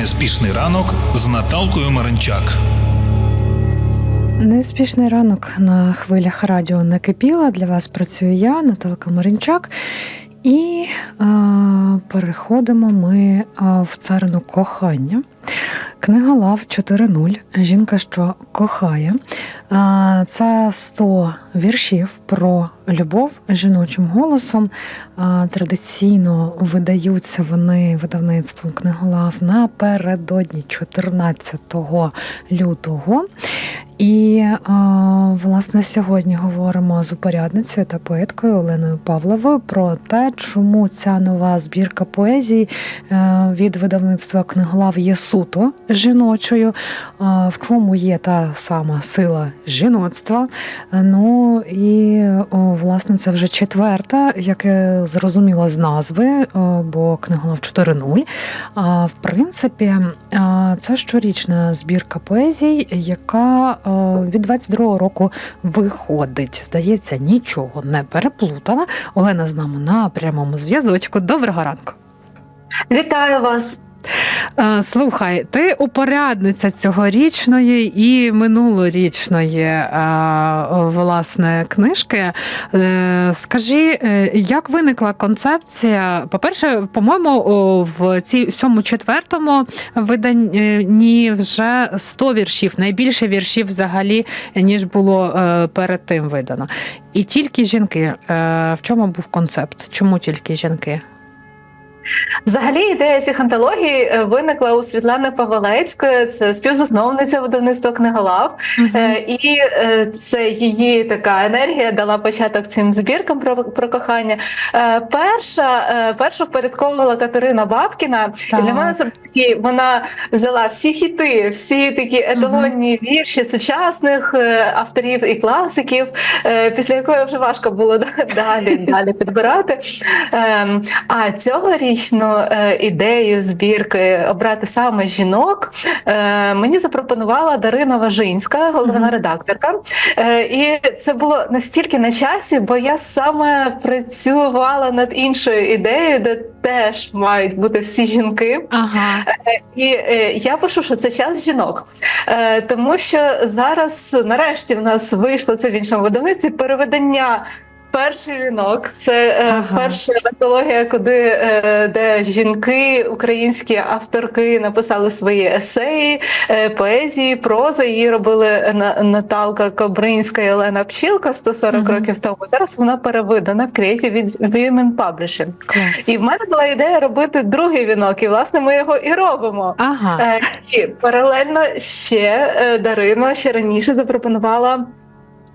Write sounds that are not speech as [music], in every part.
Неспішний ранок з Наталкою Маринчак. Неспішний ранок на хвилях радіо не кипіла. Для вас працюю я, Наталка Маринчак. І е, переходимо ми е, в царину кохання. Книга Лав 4.0. Жінка, що кохає. Е, Це 100 віршів про любов жіночим голосом. Традиційно видаються вони видавництвом книголав напередодні 14 лютого. І власне сьогодні говоримо з упорядницею та поеткою Оленою Павловою про те, чому ця нова збірка поезії е, від видавництва книголав є суто жіночою, в чому є та сама сила жіноцтва. Ну і власне це вже четверта, яке зрозуміло з назви, е, бо книголав 4.0. А в принципі, це щорічна збірка поезій, яка е, від 22-го року виходить. Здається, нічого не переплутала. Олена з нами на прямому зв'язочку. Доброго ранку. Вітаю вас. Е, Слухай, ти упорядниця цьогорічної і минулорічної е, власне книжки. Е, Скажи, як виникла концепція? По-перше, по-моєму, в цій цьому четвертому виданні вже 100 віршів, найбільше віршів взагалі, ніж було перед тим видано. І тільки жінки. В чому був концепт? Чому тільки жінки? Взагалі ідея цих антологій е, виникла у Світлани Павелецької, це співзасновниця видавництва книголав. Е, І е, це її така енергія дала початок цим збіркам про, про кохання. Перша, першу впорядковувала Катерина Бабкіна. І для мене це такі, вона взяла всі хіти, всі такі еталонні вірші сучасних авторів і класиків, після якої вже важко було [laughs] далі, далі підбирати. Ем, А цьогорічну е, ідею збірки обрати саме жінок е, мені запропонувала Дарина Важинська, головна редакторка. Е, І це було настільки на часі, бо я саме працювала над іншою ідеєю, де теж мають бути всі жінки. Ага. І е, я пишу, що це час жінок, е, тому що зараз, нарешті, в нас вийшло це в іншому видавництві переведення. Перший вінок це е, Ага. перша антологія, куди е, де жінки, українські авторки написали свої есеї, е, поезії, прози. Її робили На- Наталка Кобринська і Олена Пчілка 140 Мгм. років тому. Зараз вона перевидана в Creative Women Publishing. Клас. І в мене була ідея робити другий вінок, і власне ми його і робимо. Ага. І паралельно ще Дарина ще раніше запропонувала.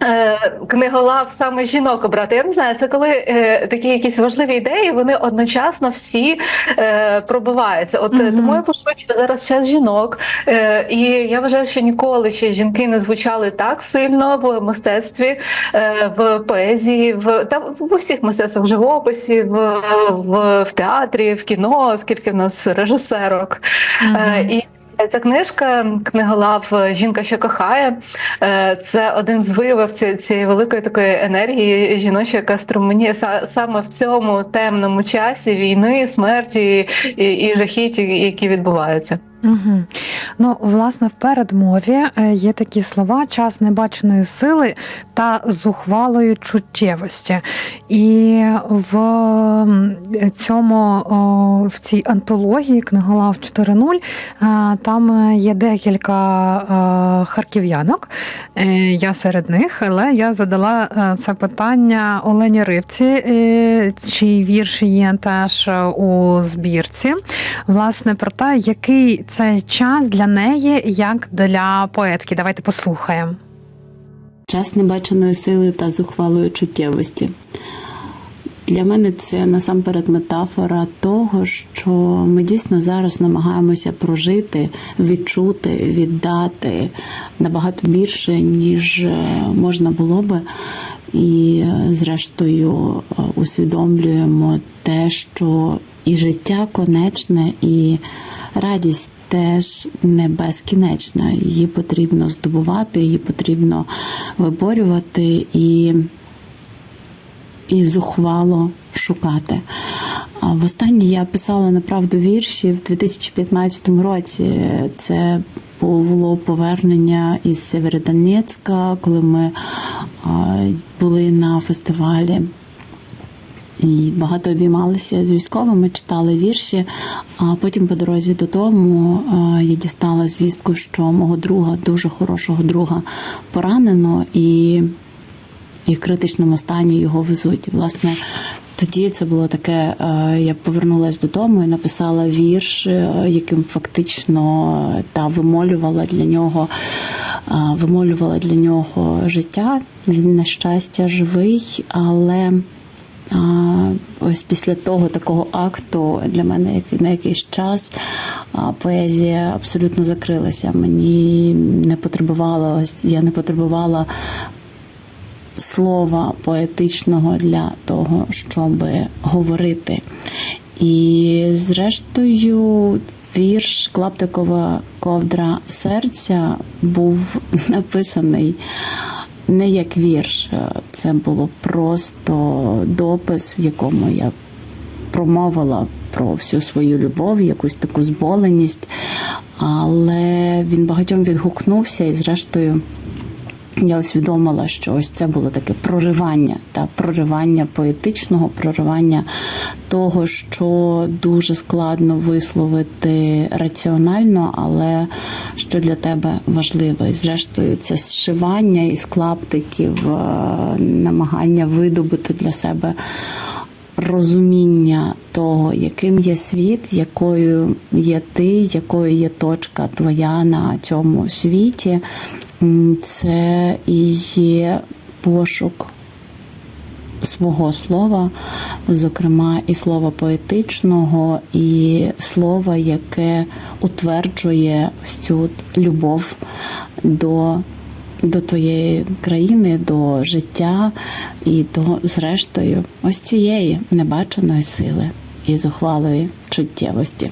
Е, Книголав саме жінок обрати. Я не знаю, це коли е, такі якісь важливі ідеї, вони одночасно всі е, пробиваються. От е, Мгм. тому я пишу, що зараз час жінок, е, і я вважаю, що ніколи ще жінки не звучали так сильно в мистецтві, е, в поезії, в та в усіх мистецтвах, в живописі, в, в, в театрі, в кіно, скільки в нас режисерок. Е, І ця книжка книголав Жінка, що кохає. Е, Це один з виявів цієї великої такої енергії жіночої, яка струменіє са- саме в цьому темному часі війни, смерті і, і жахіті, які відбуваються. Угу. Ну, власне, в передмові е, є такі слова: час небаченої сили та зухвалої чуттєвості. І в цьому в цій антології книголав 4.0 е, там є декілька е, харків'янок. Я серед них, але я задала це питання Олені Рибці, чиї вірші є теж у збірці власне про те, який це час для неї, як для поетки. Давайте послухаємо. час небаченої сили та зухвалої чуттєвості. Для мене це насамперед метафора того, що ми дійсно зараз намагаємося прожити, відчути, віддати набагато більше, ніж е, можна було би. І, е, зрештою, е, усвідомлюємо те, що і життя конечне, і радість теж не безкінечна. Її потрібно здобувати, її потрібно виборювати і, і зухвало шукати. Востаннє я писала направду вірші в 2015 році. Це було повернення із Северодонецька, коли ми були на фестивалі. І багато обіймалися з військовими, читали вірші. А потім по дорозі додому я дістала звістку, що мого друга, дуже хорошого друга, поранено і, і в критичному стані його везуть. Власне, тоді це було таке. е, Я повернулася додому і написала вірш, е, яким фактично е, та вимолювала для нього, е, вимолювала для нього життя. Він на щастя живий, але. Ось після того такого акту для мене на якийсь час поезія абсолютно закрилася. Мені не потребувало ось я не потребувала слова поетичного для того, щоб говорити. І зрештою, вірш Клаптикова ковдра серця був [laughs] написаний не як вірш, це було просто допис, в якому я промовила про всю свою любов, якусь таку зболеність, але він багатьом відгукнувся і, зрештою, я усвідомила, що ось це було таке проривання, та проривання поетичного, проривання того, що дуже складно висловити раціонально, але що для тебе важливо. І зрештою, це зшивання із клаптиків, е, намагання видобути для себе розуміння того, яким є світ, якою є ти, якою є точка твоя на цьому світі. Це і є пошук свого слова, зокрема і слова поетичного, і слова, яке утверджує цю любов до, до твоєї країни, до життя і до, зрештою, ось цієї небаченої сили і зухвалої чуттєвості.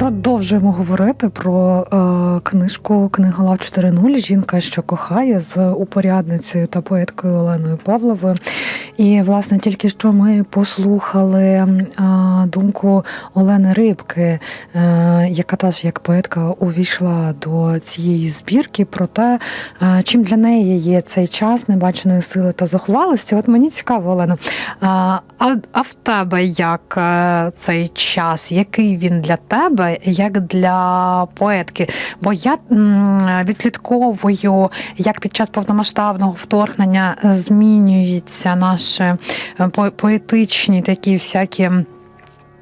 Продовжуємо говорити про е, книжку Книголав 4.0 Жінка, що кохає з упорядницею та поеткою Оленою Павловою. І, власне, тільки що ми послухали е, думку Олени Рибки, е, яка теж як поетка увійшла до цієї збірки, про те, е, чим для неї є цей час небаченої сили та зухвалості. От мені цікаво, Олена. А, а в тебе як е, цей час? Який він для тебе, як для поетки? Бо я відслідковую, як під час повномасштабного вторгнення змінюються наші е, по- поетичні такі всякі.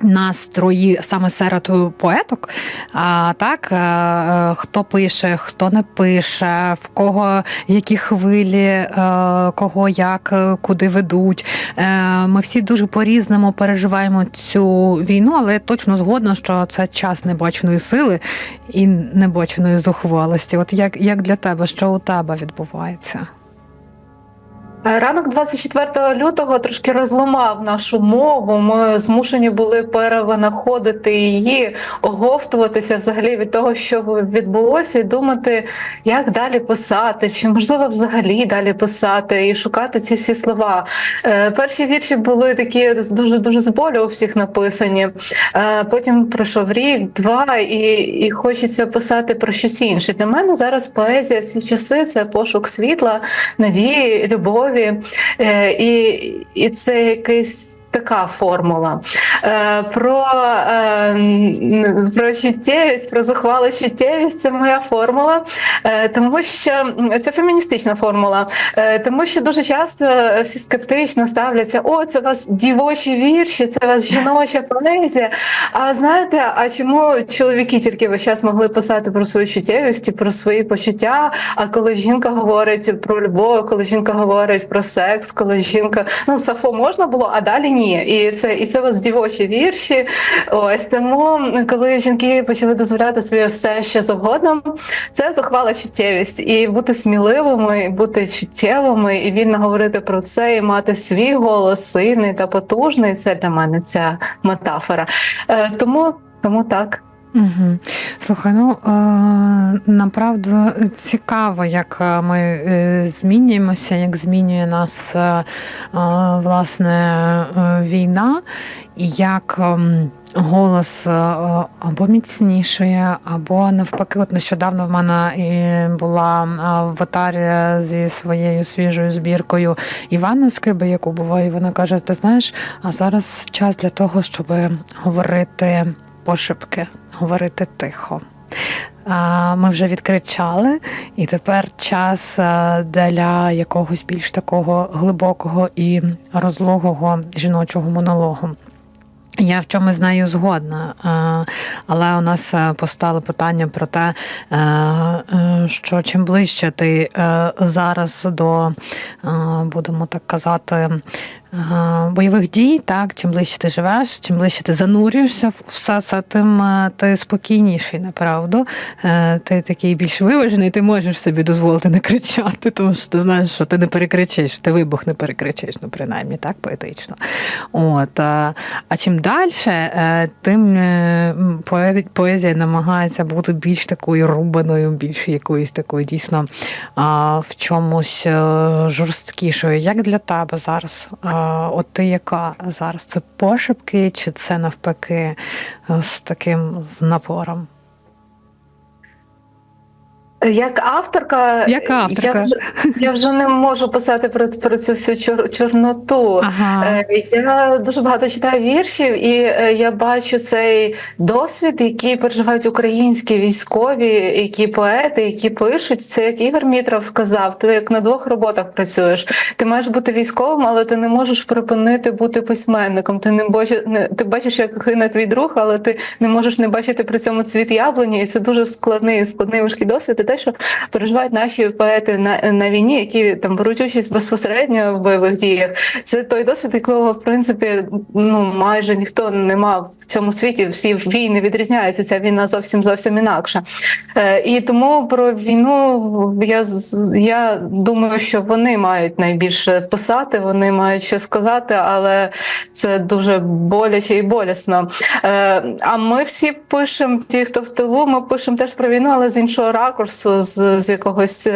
Настрої саме серед поеток, а так е, е, хто пише, хто не пише, в кого які хвилі, е, кого як, куди ведуть. Ми всі дуже по-різному переживаємо цю війну, але точно згодна, що це час небаченої сили і небаченої зухвалості. От як, як для тебе, що у тебе відбувається? Ранок 24 лютого трошки розламав нашу мову. Ми змушені були перевинаходити її, оговтуватися взагалі від того, що відбулося, і думати, як далі писати, чи можливо взагалі далі писати і шукати ці всі слова. Е, Перші вірші були такі дуже дуже з болю у всіх написані. Е, Потім пройшов рік, два, і, і хочеться писати про щось інше. Для мене зараз поезія в ці часи це пошук світла, надії, любові. Е, І, і це якийсь. Така формула Е, про, е, про чуттєвість, про зухвалу чуттєвість це моя формула, е, тому що це феміністична формула, тому що дуже часто всі скептично ставляться: о, це у вас дівочі вірші, це у вас жіноча поезія. А знаєте, а чому чоловіки тільки весь час могли писати про свою чуттєвість, про свої почуття? А коли жінка говорить про любов, коли жінка говорить про секс, коли жінка ну Сафо можна було, а далі ні. І це і це у вас дівочі вірші. Ось тому, коли жінки почали дозволяти собі все що завгодно, це зухвала чуттєвість. І бути сміливими, і бути чуттєвими, і вільно говорити про це, і мати свій голос сильний та потужний. Це для мене ця метафора. Е, тому, тому так. Угу. Слухай, ну е, направду цікаво, як е, ми е, змінюємося, як змінює нас е, е, власне війна, і як. ем, Голос або міцнішає, або навпаки, от нещодавно в мене і була в Атарі зі своєю свіжою збіркою Івана Скиби Якубова, і вона каже: Ти знаєш, а зараз час для того, щоб говорити пошепки, говорити тихо. Ми вже відкричали, і тепер час для якогось більш такого глибокого і розлогого жіночого монологу. Я в чомусь з нею згодна, але у нас постало питання про те, що чим ближче ти зараз до, будемо так казати, бойових дій, так, чим ближче ти живеш, чим ближче ти занурюєшся в все це, тим е, ти спокійніший, направду. Е, Ти такий більш виважений, ти можеш собі дозволити не кричати, тому що ти знаєш, що ти не перекричиш, ти вибух не перекричиш, ну принаймні так поетично. От, е, а чим далі, е, тим е, поезія намагається бути більш такою рубаною, більш якоюсь такою дійсно в чомусь е, жорсткішою. Як для тебе зараз? От ти яка зараз? Це пошепки, чи це навпаки з таким напором? Як авторка, Як авторка. Я, вже, я вже не можу писати про, про цю всю чор, чорноту. Ага. Е, Я дуже багато читаю віршів, і е, я бачу цей досвід, який переживають українські військові, які поети, які пишуть. Це як Ігор Мітров сказав: ти як на двох роботах працюєш. Ти маєш бути військовим, але ти не можеш припинити бути письменником. Ти не бачиш, не ти бачиш, як гине твій друг, але ти не можеш не бачити при цьому цвіт яблуні. І це дуже складний, складний важкий досвід. Що переживають наші поети на, на війні, які там беруть участь безпосередньо в бойових діях. Це той досвід, якого в принципі ну майже ніхто не мав в цьому світі. Всі війни відрізняються. Ця війна зовсім зовсім інакша. Е, і тому про війну я я думаю, що вони мають найбільше писати, вони мають що сказати, але це дуже боляче і болісно. Е, а ми всі пишемо, ті, хто в тилу, ми пишемо теж про війну, але з іншого ракурсу, з, з якогось.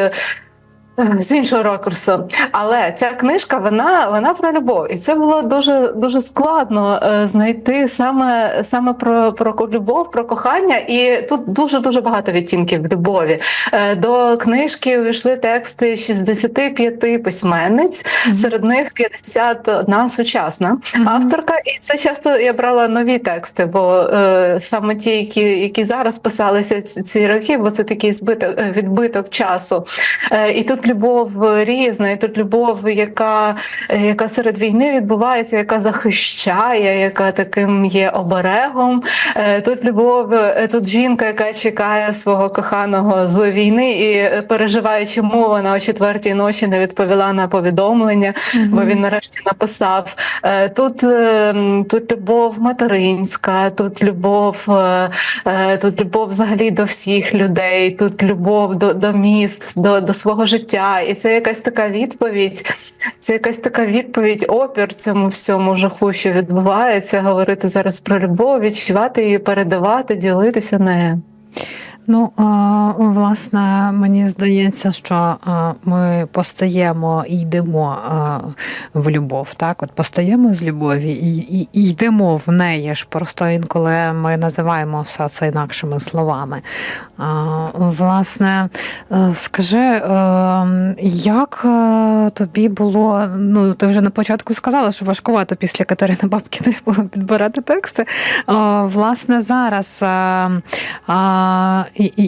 [laughs] З іншого ракурсу, але ця книжка вона вона про любов, і це було дуже дуже складно е, знайти саме саме про, про любов, про кохання. І тут дуже дуже багато відтінків любові. Е, До книжки увійшли тексти 65 письменниць, серед них 51 сучасна Мгм. авторка. І це часто я брала нові тексти, бо е, саме ті, які, які зараз писалися ці, ці роки, бо це такий збиток е, відбиток часу. Е, і тут любов різна, і тут любов, яка, е, яка серед війни відбувається, яка захищає, яка таким є оберегом. Е, тут любов, е, тут жінка, яка чекає свого коханого з війни і е, переживає, чому вона о четвертій ночі не відповіла на повідомлення, бо він нарешті написав. Е, Тут, е, тут любов материнська, тут любов, е, е, тут любов взагалі до всіх людей, тут любов до, до міст, до, до свого життя. І це якась така відповідь, це якась така відповідь, опір цьому всьому жаху, що відбувається, говорити зараз про любов, відчувати її, передавати, ділитися нею. Ну, власне, мені здається, що ми постаємо і йдемо в любов. Так, от постаємо з любові і, і, і йдемо в неї ж. Просто інколи ми називаємо все це інакшими словами. Власне, е, скажи, е, як е, тобі було? Ну, ти вже на початку сказала, що важкувато після Катерини Бабкіної було підбирати тексти. Власне, зараз.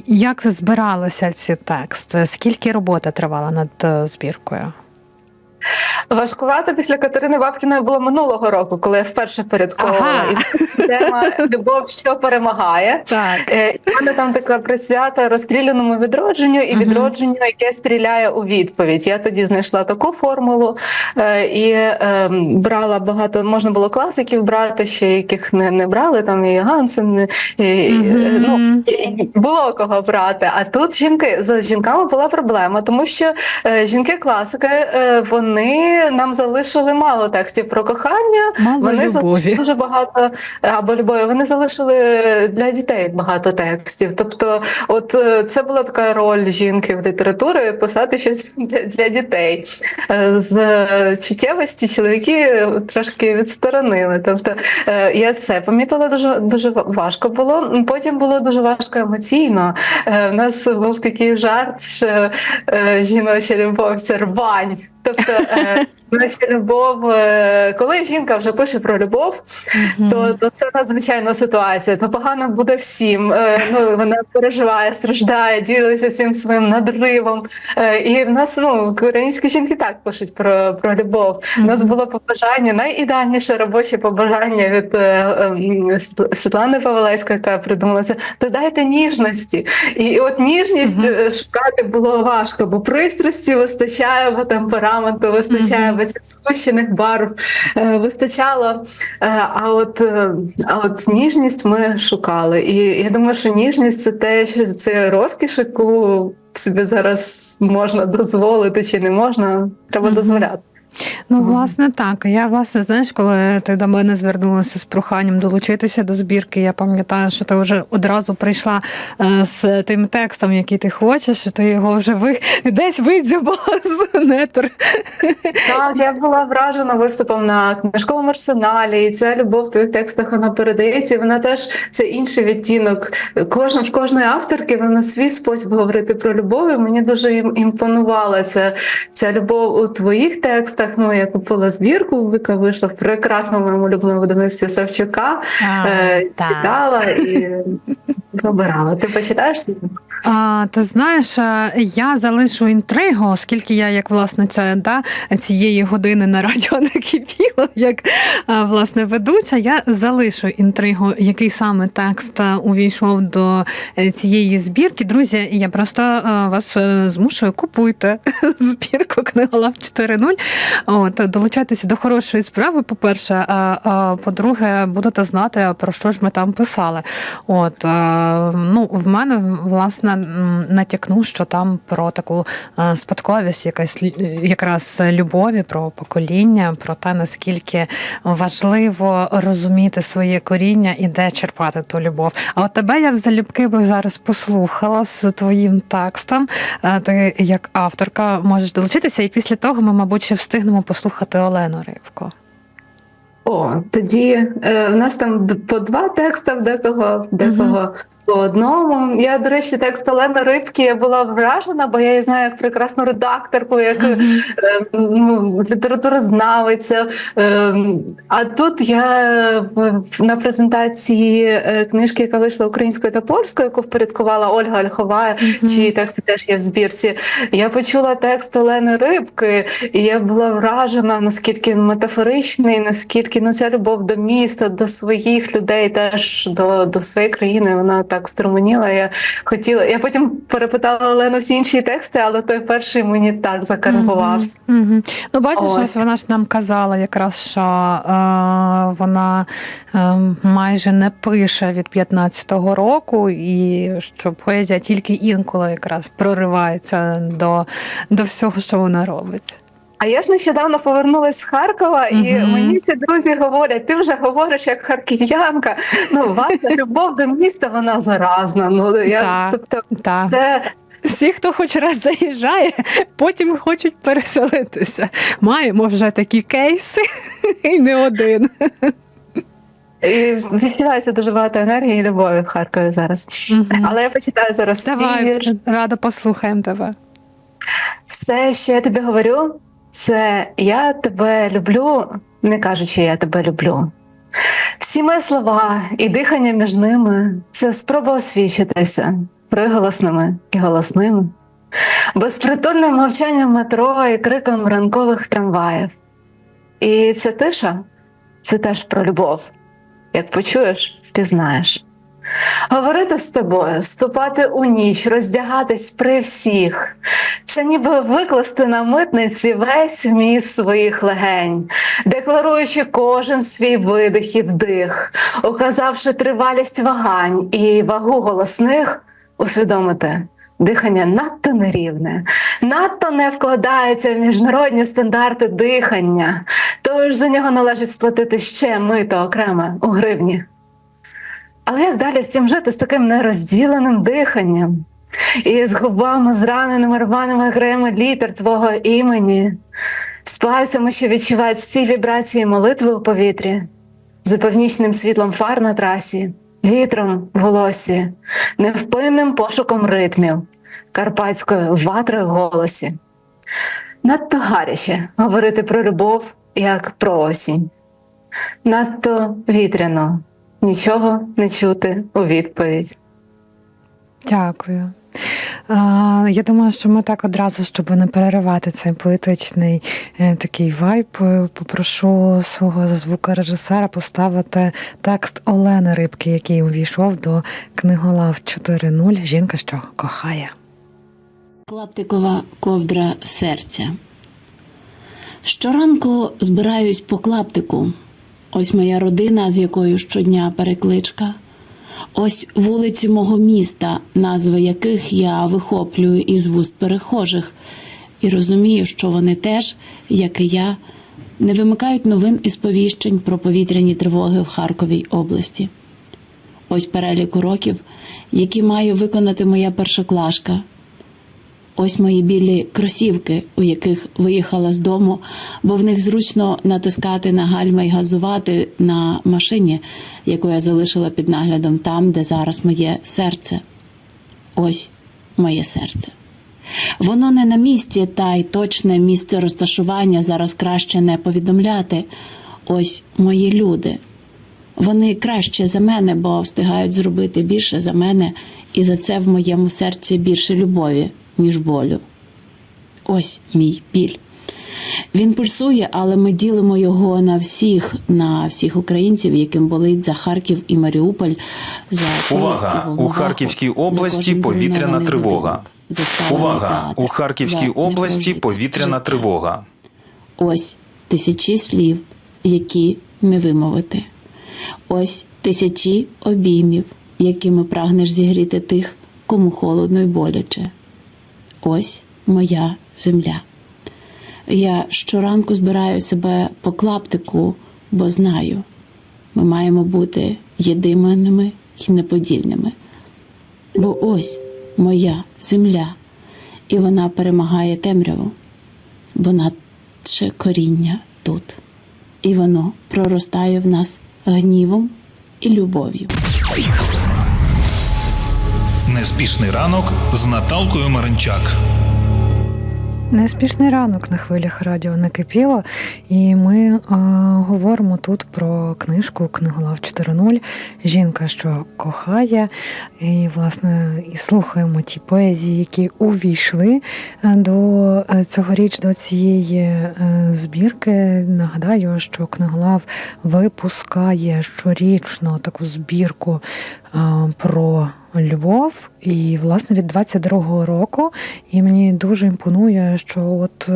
Як збиралися ці тексти? Скільки роботи тривала над е, збіркою? Важкувато після Катерини Бабкіної було минулого року, коли я вперше впорядковувала. Ага. І тема любов, що перемагає. Так. Е, І в мене там така присвята розстріляному відродженню і відродженню, яке стріляє у відповідь. Я тоді знайшла таку формулу е, і е, брала багато. Можна було класиків брати, ще яких не, не брали. Там і Гансен, і, ну було кого брати. А тут жінки з жінками була проблема, тому що е, жінки-класики е, вони нам залишили мало текстів про кохання. Мало Вони залишили дуже багато або любові. Вони залишили для дітей багато текстів. Тобто, от е, це була така роль жінки в літературі писати щось для, для дітей. Е, З е, чуттєвості чоловіки трошки відсторонили. Тобто е, я це помітила дуже дуже важко було. Потім було дуже важко емоційно. Е, У нас був такий жарт, що е, жіноча любов це рвань. Тобто, е, жіноча любов, е, коли жінка вже пише про любов, то, то це надзвичайна ситуація. То погано буде всім. Е, Ну вона переживає, страждає, ділиться цим своїм надривом. І в нас ну українські жінки так пишуть про, про любов. У нас було побажання, найідеальніше робоче побажання від ем, Св- Світлани Павелецької, яка придумала це. Додайте ніжності. І от ніжність шукати було важко, бо пристрасті вистачає, бо темпераменту вистачає, бо цих схущених барв е, вистачало. Е, А от, е, а от ніжність ми шукали. І я думаю, що ніжність це те, що це розкіш, яку собі зараз можна дозволити чи не можна, треба Мгм. дозволяти. Ну, власне, так. Я, власне, знаєш, коли ти до мене звернулася з проханням долучитися до збірки, я пам'ятаю, що ти вже одразу прийшла е, з тим текстом, який ти хочеш, що ти його вже ви десь видзюбала з нетр. Так, я була вражена виступом на книжковому арсеналі, і ця любов в твоїх текстах вона передається. і Вона теж це інший відтінок. Кожна в кожної авторки вона свій спосіб говорити про любов. і Мені дуже імпонувала ця, ця любов у твоїх текстах. Ну я купила збірку, яка вийшла в прекрасному моєму улюбленому видавництві Савчука. е, читала і вибирала. Ти почитаєш? А, ти знаєш, е, я залишу інтригу, оскільки я, як власниця да, цієї години на радіо не кипіла, як е, власне ведуча, я залишу інтригу, який саме текст е, увійшов до цієї збірки. Друзі, я просто вас змушую купуйте [laughs] збірку книголав 4.0. От долучайтеся до хорошої справи. По-перше, а, а по-друге, будете знати про що ж ми там писали. От ну в мене власне м, натякну, що там про таку е, спадковість, якась якраз любові, про покоління, про те, наскільки важливо розуміти своє коріння і де черпати ту любов. А от тебе я залюбки би зараз послухала з твоїм текстом. Е, Ти як авторка можеш долучитися, і після того ми, мабуть, ще встигнемо послухати Олену Ривко. О, тоді е, в нас там по два текста в декого, декого по одному. Я, до речі, текст Олени Рибки я була вражена, бо я її знаю як прекрасну редакторку, як е, ну, літературознавиця. Е, а тут я на презентації е, книжки, яка вийшла українською та польською, яку впорядкувала Ольга Ольхова, чиї тексти теж є в збірці. Я почула текст Олени Рибки, і я була вражена, наскільки він метафоричний, наскільки ну, ця любов до міста, до своїх людей, теж до, до своєї країни. Вона так струменіла. Я хотіла. Я потім перепитала Олену всі інші тексти, але той перший мені так закарбувався. Мгм, мгм. Ну, бачиш, ось. Ось. вона ж нам казала якраз, що е, вона е, майже не пише від 15-го року, і що поезія тільки інколи якраз проривається до, до всього, що вона робить. А я ж нещодавно повернулася з Харкова, і Мгм. мені всі друзі говорять: ти вже говориш як харків'янка. Ну, ваша [laughs] любов до міста, вона заразна. Ну я тобто, це Всі, хто хоч раз заїжджає, потім хочуть переселитися. Маємо вже такі кейси, [laughs] і не один. і відчувається дуже багато енергії і любові в Харкові зараз. Мгм. Але я почитаю зараз свій Давай, вірш. радо послухаємо тебе. Все, що я тобі говорю, це я тебе люблю, не кажучи, я тебе люблю. Всі мої слова і дихання між ними це спроба освічитися приголосними і голосними, безпритульним мовчанням метро і криком ранкових трамваїв. І ця тиша це теж про любов. Як почуєш, впізнаєш. Говорити з тобою, ступати у ніч, роздягатись при всіх. Це ніби викласти на митниці весь вміст своїх легень, декларуючи кожен свій видих і вдих, указавши тривалість вагань і вагу голосних, усвідомити, Дихання надто нерівне, надто не вкладається в міжнародні стандарти дихання, тож за нього належить сплатити ще мито окремо у гривні. Але як далі з цим жити з таким нерозділеним диханням? І з губами, зраненими рваними грами літер твого імені, з пальцями, що відчувають всі вібрації молитви у повітрі, за північним світлом фар на трасі, вітром в волосі, невпинним пошуком ритмів, карпатською ватрою в голосі. Надто гаряче говорити про любов як про осінь. Надто вітряно, нічого не чути у відповідь. Дякую. А, я думаю, що ми так одразу, щоб не переривати цей поетичний е, такий вайб, е, попрошу свого звукорежисера поставити текст Олени Рибки, який увійшов до книголав 4.0 Жінка, що кохає. Клаптикова ковдра серця. Щоранку збираюсь по клаптику. Ось моя родина, з якою щодня перекличка. Ось вулиці мого міста, назви яких я вихоплюю із вуст перехожих, і розумію, що вони теж, як і я, не вимикають новин і сповіщень про повітряні тривоги в Харковій області. Ось перелік уроків, які маю виконати моя першоклашка. Ось мої білі кросівки, у яких виїхала з дому, бо в них зручно натискати на гальма й газувати на машині, яку я залишила під наглядом там, де зараз моє серце. Ось моє серце. Воно не на місці, та й точне місце розташування зараз краще не повідомляти. Ось мої люди. Вони краще за мене, бо встигають зробити більше за мене, і за це в моєму серці більше любові, ніж болю. Ось мій біль. Він пульсує, але ми ділимо його на всіх, на всіх українців, яким болить за Харків і Маріуполь. За Увага! У Харківській області повітряна тривога. Увага! У Харківській області повітряна тривога. Ось тисячі слів, які не вимовити. Ось тисячі обіймів, якими прагнеш зігріти тих, кому холодно й боляче. Ось моя земля. Я щоранку збираю себе по клаптику, бо знаю, ми маємо бути єдиними і неподільними. Бо ось моя земля, і вона перемагає темряву, бо наше коріння тут, і воно проростає в нас гнівом і любов'ю. Неспішний ранок з Наталкою Маринчак. Неспішний ранок на хвилях радіо накипіло, і ми е, говоримо тут про книжку Книголав 4.0 Жінка, що кохає. І, власне, і слухаємо ті поезії, які увійшли е, до е, цьогоріч, до цієї е, збірки. Нагадаю, що Книголав випускає щорічно таку збірку про Львов, і власне від 22-го року. І мені дуже імпонує, що от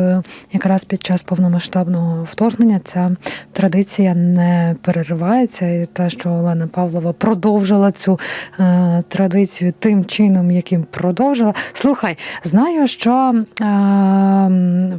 якраз під час повномасштабного вторгнення ця традиція не переривається, і те, що Олена Павлова продовжила цю е, традицію тим чином, яким продовжила. Слухай, знаю, що е,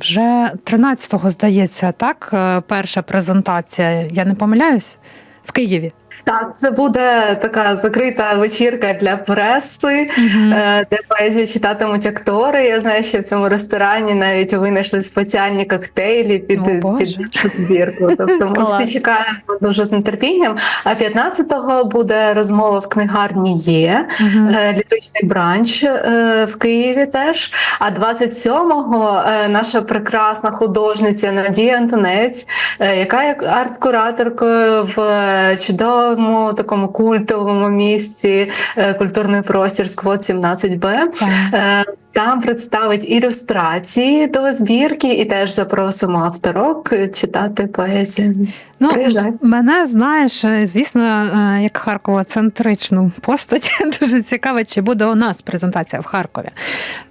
вже 13-го, здається, так, е, перша презентація. Я не помиляюсь в Києві. Так, це буде така закрита вечірка для преси, е, де поезію читатимуть актори. Я знаю, що в цьому ресторані навіть винайшли спеціальні коктейлі під, О, під нашу збірку. [laughs] Тобто ми всі чекаємо дуже з нетерпінням. А 15-го буде розмова в книгарні є. Е, Ліричний бранч е, в Києві теж. А 27-го е, наша прекрасна художниця Надія Антонець, яка є арт-кураторкою в е, чудовому такому культовому місці е, культурний простір Сквот 17Б. Е, Там представить ілюстрації до збірки і теж запросимо авторок е, читати поезію. Ну, Приїжджай. мене знаєш, звісно, як Харкова-центричну постать [laughs] дуже цікаво, чи буде у нас презентація в Харкові.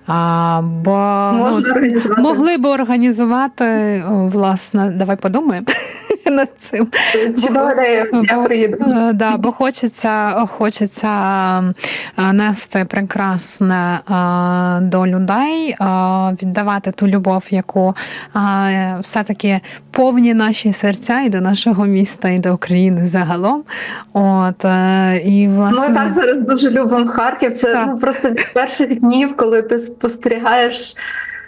А, бо Можна ну, могли б організувати, власне, давай подумаємо. [laughs] над цим. Чудова ідея, я приїду. Е, Да, бо хочеться, хочеться е, нести прекрасне е, до людей, віддавати ту любов, яку все-таки повні наші серця і до нашого міста, і до України загалом. От, е, і, власне, Ми так зараз дуже любимо Харків. Це Так. ну просто від перших днів, коли ти спостерігаєш.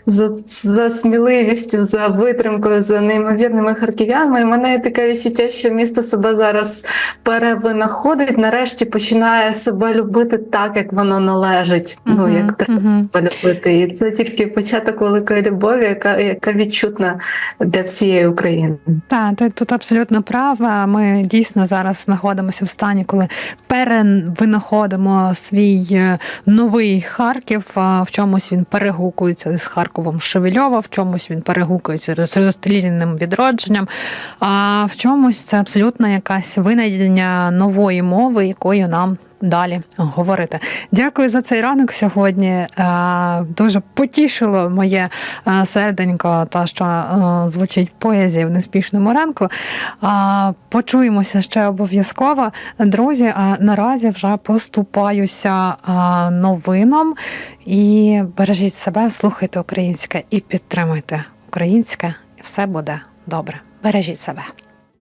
За, за сміливістю, за витримкою, за неймовірними харків'янами. І мене є таке відчуття, що місто себе зараз перевинаходить, нарешті починає себе любити так, як воно належить. Ну як треба мгм. себе любити. І це тільки початок великої любові, яка, яка відчутна для всієї України. Так, ти тут абсолютно права. Ми дійсно зараз знаходимося в стані, коли перевинаходимо свій е, новий Харків. В чомусь він перегукується з Харковом Шевельова, в чомусь він перегукується з розстріляним відродженням. А в чомусь це абсолютно якась винайдення нової мови, якою нам. Далі говорити. Дякую за цей ранок сьогодні. Е, Дуже потішило моє е, серденько, та що е, звучить поезія в неспішному ранку. Почуємося ще обов'язково. Друзі, а наразі вже поступаюся новинам. І бережіть себе, слухайте українське і підтримуйте українське, все буде добре. Бережіть себе.